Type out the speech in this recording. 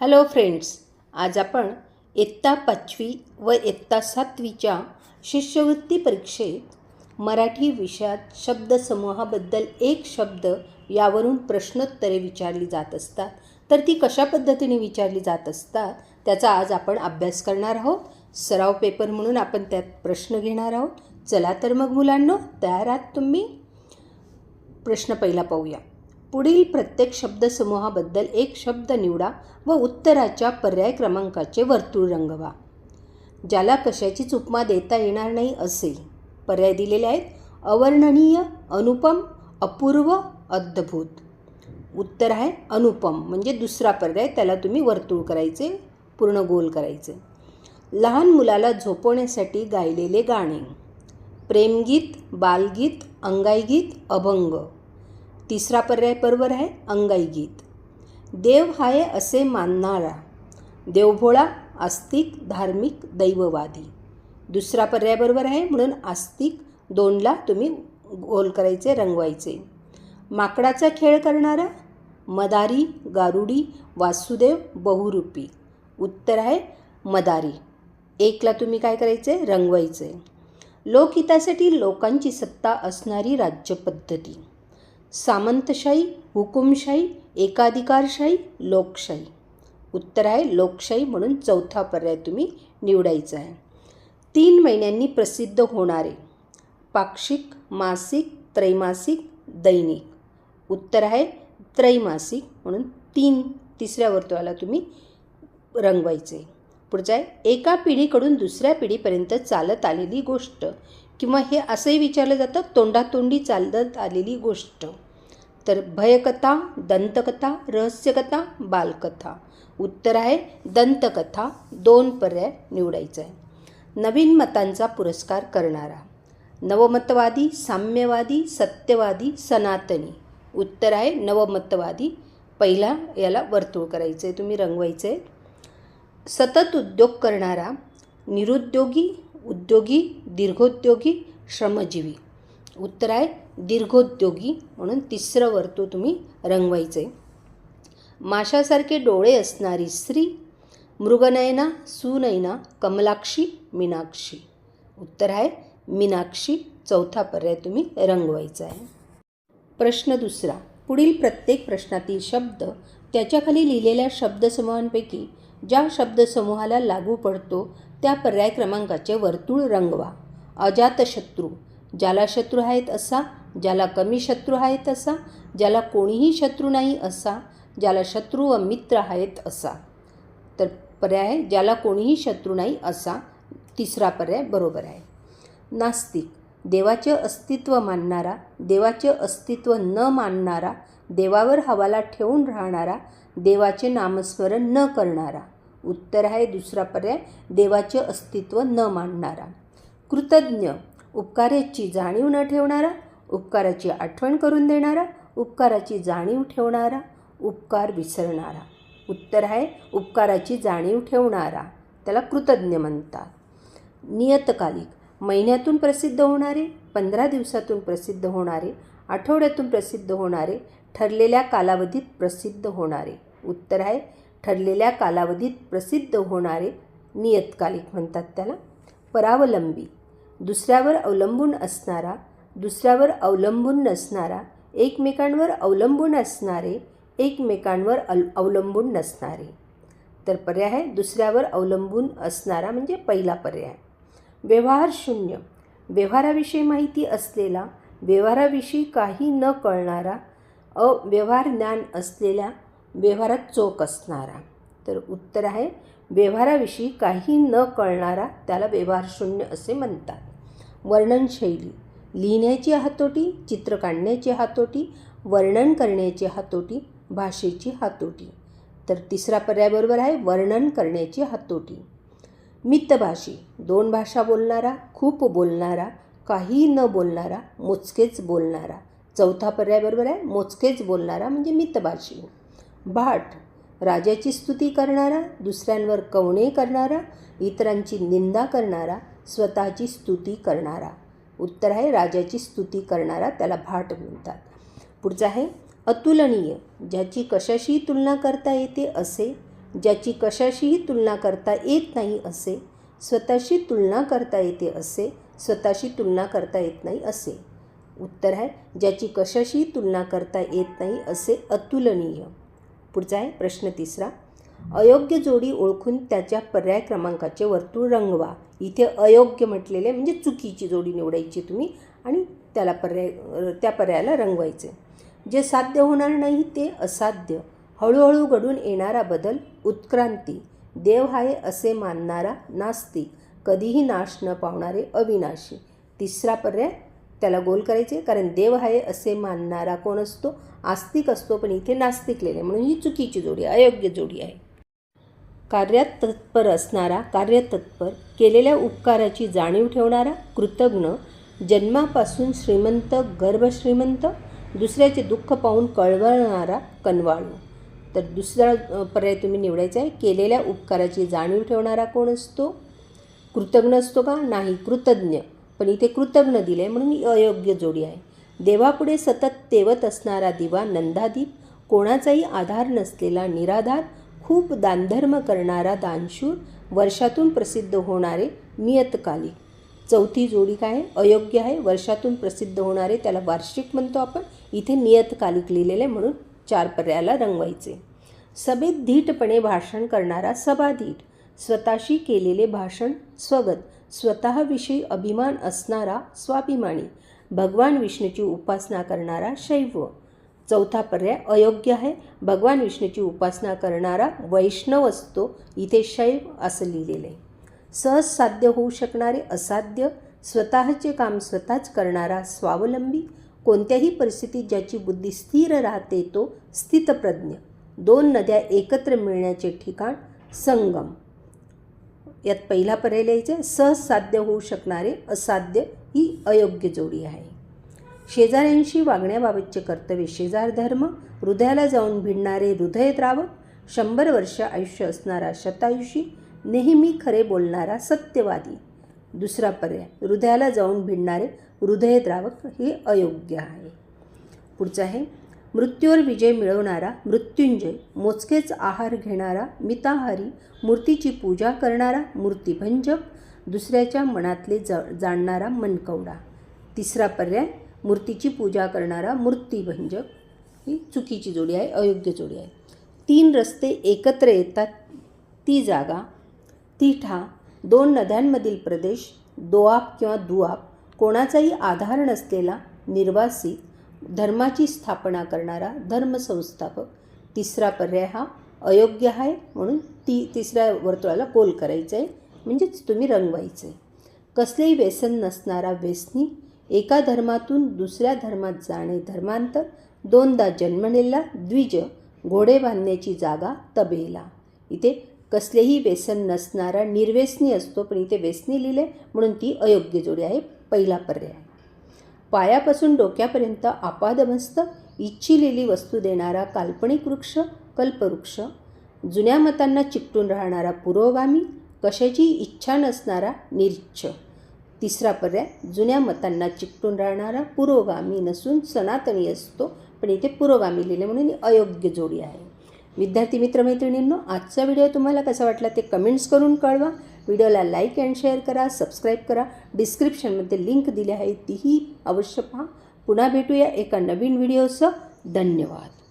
Hello friends आज आपण इयत्ता पाचवी व इयत्ता सातवीच्या शिष्यवृत्ती परीक्षेत मराठी विषयात शब्दसमूहाबद्दल एक शब्द यावरून प्रश्नोत्तरे विचारली जात असतात. तर ती कशा पद्धतीने विचारली जात असतात त्याचा आज आपण अभ्यास करणार आहोत. सराव पेपर म्हणून आपण त्यात प्रश्न घेणार आहोत. चला तर मग मुलांनो तयार आहात तुम्ही? प्रश्न पहिला पाहूया. पुढील प्रत्येक शब्दसमूहाबद्दल एक शब्द निवडा व उत्तराच्या पर्याय क्रमांकाचे वर्तुळ रंगवा. ज्याला कशाचीच उपमा देता येणार नाही असे पर्याय दिलेले आहेत. अवर्णनीय अनुपम अपूर्व अद्भुत. उत्तर आहे अनुपम म्हणजे दुसरा पर्याय. त्याला तुम्ही वर्तुळ करायचे पूर्ण गोल करायचे. लहान मुलाला झोपवण्यासाठी गायलेले गाणे. प्रेमगीत बालगीत अंगाईगीत अभंग. तिसरा पर्याय बरोबर आहे अंगाई गीत. देव हाय असे मानणारा देवभोळा आस्तिक धार्मिक दैववादी. दुसरा पर्याय बरोबर आहे म्हणून आस्तिक दोनला तुम्ही गोल करायचे रंगवायचे. माकडाचा खेळ करणारा मदारी गारुडी वासुदेव बहुरूपी. उत्तर आहे मदारी. एकला तुम्ही काय करायचे? रंगवायचे. लोकहितासाठी लोकांची सत्ता असणारी राज्यपद्धती. सामंतशाही हुकुमशाही एकाधिकारशाही लोकशाही. उत्तर आहे लोकशाही म्हणून चौथा पर्याय तुम्ही निवडायचा आहे. तीन महिन्यांनी प्रसिद्ध होणारे पाक्षिक मासिक त्रैमासिक दैनिक. उत्तर आहे त्रैमासिक म्हणून तीन तिसऱ्या वर्तुळाला तुम्ही रंगवायचे. पुढचं आहे एका पिढीकडून दुसऱ्या पिढीपर्यंत चालत आलेली गोष्ट किंवा हे असंही विचारलं जातं तोंडातोंडी चालत आलेली गोष्ट. तर भयकथा दंतकथा रहस्यकथा बालकथा. उत्तर आहे दंतकथा दोन पर्याय निवडायचं आहे नवीन मतांचा पुरस्कार करणारा. नवमतवादी साम्यवादी सत्यवादी सनातनी. उत्तर आहे नवमतवादी. पहिला याला वर्तुळ करायचं आहे तुम्ही रंगवायचं आहे सतत उद्योग करणारा निरुद्योगी उद्योगी दीर्घोद्योगी श्रमजीवी. उत्तर आहे दीर्घोद्योगी म्हणून तिसरं वर्तुळ तुम्ही रंगवायचं आहे माशासारखे डोळे असणारी स्त्री मृगनयना सुनयना कमलाक्षी मीनाक्षी. उत्तर आहे मीनाक्षी. चौथा पर्याय तुम्ही रंगवायचा आहे. प्रश्न दुसरा पुढील प्रत्येक प्रश्नातील शब्द त्याच्याखाली लिहिलेल्या शब्दसमूहांपैकी ज्या शब्दसमूहाला लागू पडतो त्या पर्याय क्रमांकाचे वर्तुळ रंगवा. अजातशत्रू ज्याला शत्रू आहेत असा ज्याला कमी शत्रू आहेत असा ज्याला कोणीही शत्रू नाही असा ज्याला शत्रू व मित्र आहेत असा. तर पर्याय ज्याला कोणीही शत्रू नाही असा तिसरा पर्याय बरोबर आहे. नास्तिक देवाचे अस्तित्व मानणारा देवाचे अस्तित्व न मानणारा देवावर हवाला ठेवून राहणारा देवाचे नामस्मरण न करणारा. उत्तर आहे दुसरा पर्याय देवाचे अस्तित्व न मानणारा. कृतज्ञ उपकारेची जाणीव न ठेवणारा उपकाराची आठवण करून देणारा उपकाराची जाणीव ठेवणारा उपकार विसरणारा. उत्तर आहे उपकाराची जाणीव ठेवणारा. त्याला कृतज्ञ म्हणतात. नियतकालिक महिन्यातून प्रसिद्ध होणारे पंधरा दिवसातून प्रसिद्ध होणारे आठवड्यातून प्रसिद्ध होणारे ठरलेल्या कालावधीत प्रसिद्ध होणारे. उत्तर आहे ठरलेल्या कालावधीत प्रसिद्ध होणारे नियतकालिक म्हणतात त्याला. परावलंबी दुसऱ्यावर अवलंबून असणारा दुसऱ्यावर अवलंबून नसणारा एकमेकांवर अवलंबून असणारे एकमेकांवर अल अवलंबून नसणारे. तर पर्याय दुसऱ्यावर अवलंबून असणारा म्हणजे पहिला पर्याय. व्यवहार शून्य. व्यवहाराविषयी माहिती असलेला व्यवहाराविषयी काही न कळणारा अव्यवहार ज्ञान असलेल्या व्यवहारात चोख असणारा. तर उत्तर आहे व्यवहाराविषयी काही न कळणारा त्याला व्यवहार शून्य असे म्हणतात. वर्णनशैली. लिहिण्याची हातोटी चित्र काढण्याची हातोटी वर्णन करण्याची हातोटी भाषेची हातोटी. तर तिसरा पर्याय बरोबर आहे वर्णन करण्याची हातोटी. मितभाषी दोन भाषा बोलणारा खूप बोलणारा काही न बोलणारा मोजकेच बोलणारा. चौथा पर्याय बरोबर आहे मोजकेच बोलणारा म्हणजे मितभाषी. भाट राजाची स्तुती करणारा दुसऱ्यांवर कवणे करणारा इतरांची निंदा करणारा स्वतःची स्तुती करणारा. उत्तर आहे राजाची स्तुती करणारा त्याला भाट म्हणतात. पुढचं आहे अतुलनीय ज्याची कशाशीही तुलना करता येते असे ज्याची कशाशीही तुलना करता येत नाही असे स्वतःशी तुलना करता येते असे स्वतःशी तुलना करता येत नाही असे. उत्तर आहे ज्याची कशाशीही तुलना करता येत नाही असे अतुलनीय. पुढचा आहे प्रश्न तिसरा अयोग्य जोडी ओळखून त्याच्या पर्याय क्रमांकाचे वर्तुळ रंगवा. इथे अयोग्य म्हटलेले म्हणजे चुकीची जोडी निवडायची तुम्ही आणि त्याला पर्याय त्या पर्यायाला रंगवायचे. जे साध्य होणार नाही ते असाध्य. हळूहळू घडून येणारा बदल उत्क्रांती. देव आहे असे मानणारा नास्तिक. कधीही नाश न पावणारे अविनाशी. तिसरा पर्याय त्याला गोल करायचे कारण देव आहे असे मानणारा कोण असतो? आस्तिक असतो पण इथे नास्तिक लिहिले म्हणून ही चुकीची जोडी अयोग्य जोडी आहे. कार्यात तत्पर असणारा कार्यतत्पर केलेल्या उपकाराची जाणीव ठेवणारा कृतज्ञ जन्मापासून श्रीमंत गर्भश्रीमंत दुसऱ्याचे दुःख पाहून कळवळणारा कनवाळू. तर दुसरा पर्याय तुम्ही निवडायचा आहे केलेल्या उपकाराची जाणीव ठेवणारा कोण असतो? कृतज्ञ असतो का? नाही कृतज्ञ. पण इथे कृतज्ञ दिलं आहे म्हणून ही अयोग्य जोडी आहे. देवापुढे सतत तेवत असणारा दिवा नंदादीप कोणाचाही आधार नसलेला निराधार खूप दानधर्म करणारा दानशूर वर्षातून प्रसिद्ध होणारे नियतकालिक. चौथी जोडी काय? आहे अयोग्य आहे. वर्षातून प्रसिद्ध होणारे त्याला वार्षिक म्हणतो आपण. इथे नियतकालिक लिहिलेले म्हणून चार पर्यायाला रंगवायचे. सभेत धीटपणे भाषण करणारा सभाधीट. स्वतःशी केलेले भाषण स्वगत. स्वतःविषयी अभिमान असणारा स्वाभिमानी. भगवान विष्णूची उपासना करणारा शैव. चौथा पर्याय अयोग्य आहे. भगवान विष्णूची उपासना करणारा वैष्णव असतो. इथे शैव असं लिहिलेलं आहे. सहज साध्य होऊ शकणारे असाध्य स्वतःचे काम स्वतःच करणारा स्वावलंबी कोणत्याही परिस्थितीत ज्याची बुद्धी स्थिर राहते तो स्थितप्रज्ञ. दोन नद्या एकत्र मिळण्याचे ठिकाण संगम. यात पहिला पर्याय लिहायचा सहज साध्य होऊ शकणारे असाध्य ही अयोग्य जोडी आहे. शेजाऱ्यांशी वागण्याबाबतचे कर्तव्य शेजार धर्म हृदयाला जाऊन भिडणारे हृदयद्रावक शंभर वर्ष आयुष्य असणारा शतायुषी नेहमी खरे बोलणारा सत्यवादी. दुसरा पर्याय हृदयाला जाऊन भिडणारे हृदयद्रावक हे अयोग्य आहे. पुढचं आहे मृत्यूवर विजय मिळवणारा मृत्युंजय मोजकेच आहार घेणारा मिताहारी मूर्तीची पूजा करणारा मूर्तिभंजक दुसऱ्याच्या मनातले ज जाणणारा मनकवडा. तिसरा पर्याय मूर्तीची पूजा करणारा मूर्तीभंजक ही चुकीची जोडी आहे अयोग्य जोडी आहे. तीन रस्ते एकत्र येतात ती जागा तिठा दोन नद्यांमधील प्रदेश दोआप किंवा दुआप कोणाचाही आधार नसलेला निर्वासित धर्माची स्थापना करणारा धर्मसंस्थापक तिसरा पर्याय हा अयोग्य आहे म्हणून ती तिसऱ्या वर्तुळाला गोल करायचं आहे म्हणजेच तुम्ही रंगवायचं आहे कसलेही व्यसन नसणारा व्यसनी एका धर्मातून दुसऱ्या धर्मात जाणे धर्मांतर दोनदा जन्मलेला द्विज घोडे बांधण्याची जागा तबेला. इथे कसलेही व्यसन नसणारा निर्व्यसनी असतो पण इथे व्यसनी लिहिले म्हणून ती अयोग्य जोडी आहे पहिला पर्याय. पायापासून डोक्यापर्यंत आपादमस्त इच्छिलेली वस्तू देणारा काल्पनिक वृक्ष कल्पवृक्ष जुन्या मतांना चिकटून राहणारा पुरोगामी कशाची इच्छा नसणारा निरीच्छ. तिसरा पर्याय जुन्या मतांना चिकटून राहणारा पुरोगामी नसून सनातनी असतो पण इथे पुरोगामी लिहिले म्हणून ही अयोग्य जोडी आहे. विद्यार्थी मित्रमैत्रिणींनो आजचा व्हिडिओ तुम्हाला कसा वाटला ते कमेंट्स करून कळवा. व्हिडिओला लाईक अँड शेअर करा सबस्क्राईब करा. डिस्क्रिप्शनमध्ये लिंक दिली आहे तीही अवश्य पहा. पुन्हा भेटूया एका नवीन व्हिडिओसह. धन्यवाद.